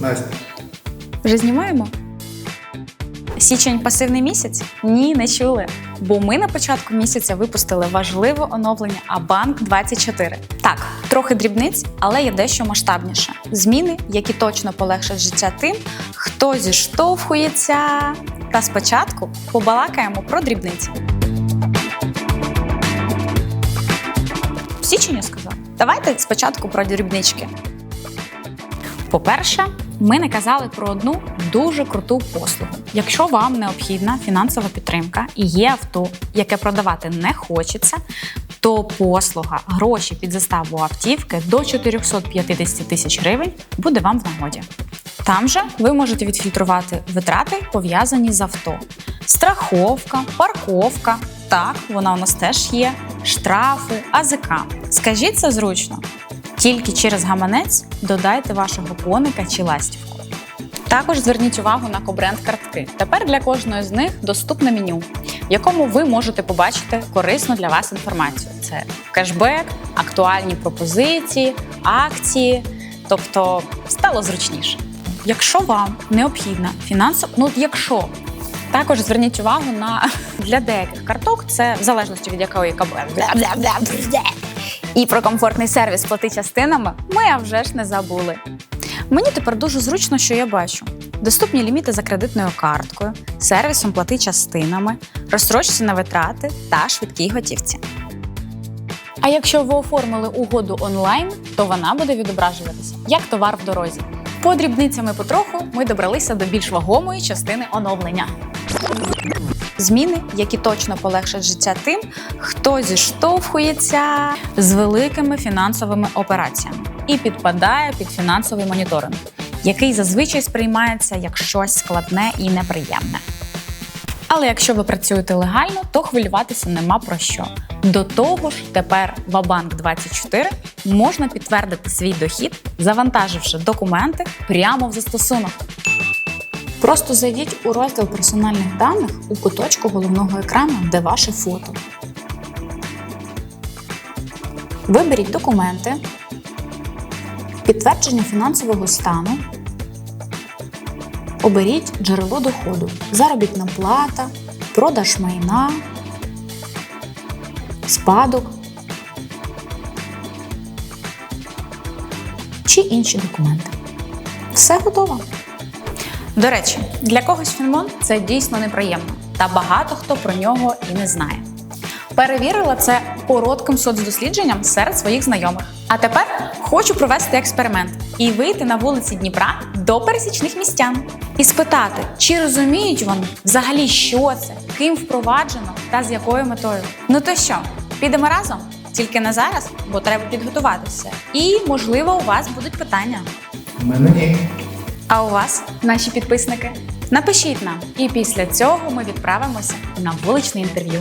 Настя. Вже знімаємо? Січень пасивний місяць? Ні, не чули. Бо ми на початку місяця випустили важливе оновлення Абанк 24. Так, трохи дрібниць, але є дещо масштабніше. Зміни, які точно полегшать життя тим, хто зіштовхується. Та спочатку побалакаємо про дрібниці. В січні я сказав. Давайте спочатку про дрібнички. По-перше, ми не казали про одну дуже круту послугу. Якщо вам необхідна фінансова підтримка і є авто, яке продавати не хочеться, то послуга гроші під заставу автівки до 450 тисяч гривень буде вам в нагоді. Там же ви можете відфільтрувати витрати, пов'язані з авто. Страховка, парковка. Так, вона у нас теж є, штрафи, АЗК. Скажіть це зручно. Тільки через гаманець додайте вашого коника чи ластівку. Також зверніть увагу на кобренд картки. Тепер для кожної з них доступне меню, в якому ви можете побачити корисну для вас інформацію. Це кешбек, актуальні пропозиції, акції. Тобто стало зручніше. Якщо вам необхідна фінансова, ну якщо також зверніть увагу на для деяких карток, це в залежності від якої кабе. І про комфортний сервіс плати частинами ми а вже ж не забули. Мені тепер дуже зручно, що я бачу: доступні ліміти за кредитною карткою, сервісом плати частинами, розстрочці на витрати та швидкій готівці. А якщо ви оформили угоду онлайн, то вона буде відображуватися як товар в дорозі. По дрібницями потроху ми добралися до більш вагомої частини оновлення. Зміни, які точно полегшать життя тим, хто зіштовхується з великими фінансовими операціями і підпадає під фінансовий моніторинг, який зазвичай сприймається як щось складне і неприємне. Але якщо ви працюєте легально, то хвилюватися нема про що. До того ж, тепер в Абанк 24 можна підтвердити свій дохід, завантаживши документи прямо в застосунок. Просто зайдіть у розділ персональних даних у куточку головного екрану, де ваше фото. Виберіть документи, підтвердження фінансового стану. Оберіть джерело доходу, заробітна плата, продаж майна, спадок чи інші документи. Все готово. До речі, для когось фінмон це дійсно неприємно, та багато хто про нього і не знає. Перевірила це коротким соцдослідженням серед своїх знайомих. А тепер хочу провести експеримент і вийти на вулиці Дніпра до пересічних містян і спитати, чи розуміють вони взагалі, що це, ким впроваджено та з якою метою. Ну то що, підемо разом? Тільки не зараз, бо треба підготуватися. І, можливо, у вас будуть питання. Мене ні. А у вас, наші підписники? Напишіть нам, і після цього ми відправимося на вуличне інтерв'ю.